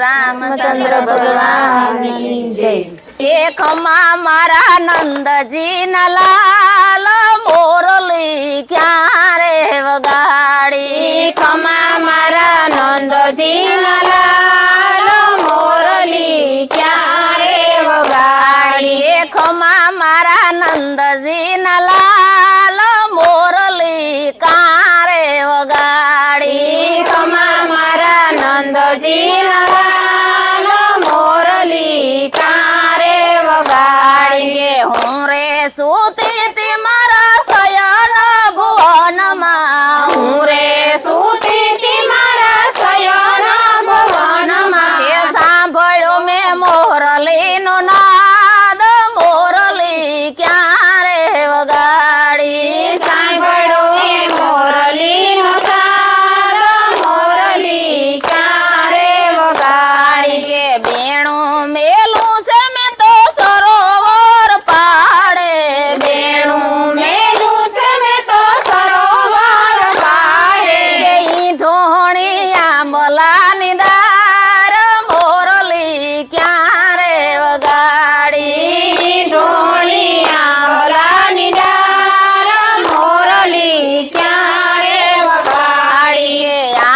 રામચંદ્ર ભગવાન એકમાં મારા નંદજી ના લાલ મોરલી ક્યારે વગાડી? ખમા મારા નંદજી ના લાલ મોરલી ક્યારે વગાડી? એકમાં મારા નંદજી ના લાલ મોરલી ક્યારે વગાડી? હું રે સુતી મારા સયન ભુવનમાં. હું રે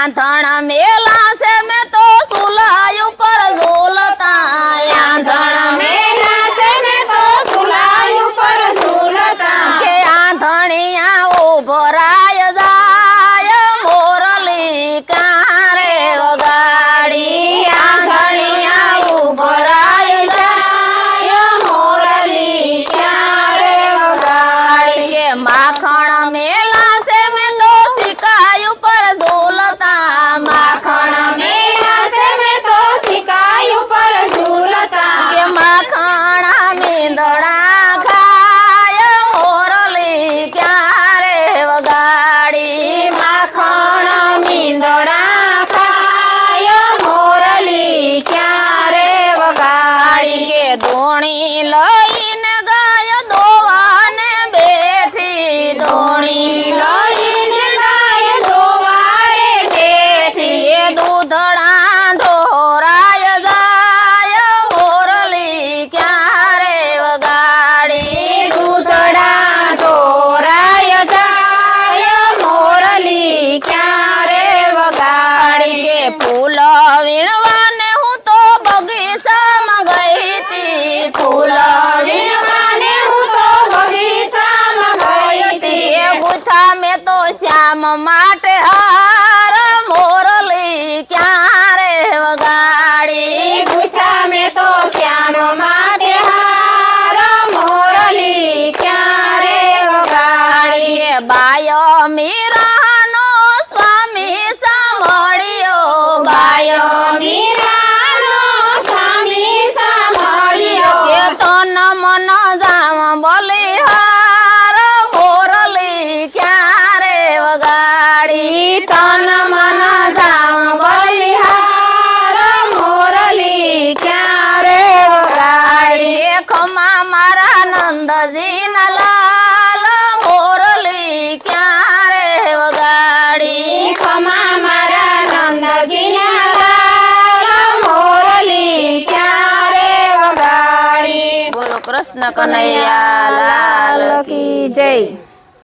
આંધણ મેલ ધોણી લઈને ગાય દોવાને બેઠી ધોણી. લઈને ગાય દોવાને બેઠી. દૂધડા રામ માટે હા. મુરલી તન મન જામ બલિહાર મુરલી ક્યાં રે ઓગાડી દેખમાં મારા નંદજી ના લાલ મુરલી ક્યાં કનૈયા લાલ કી જય.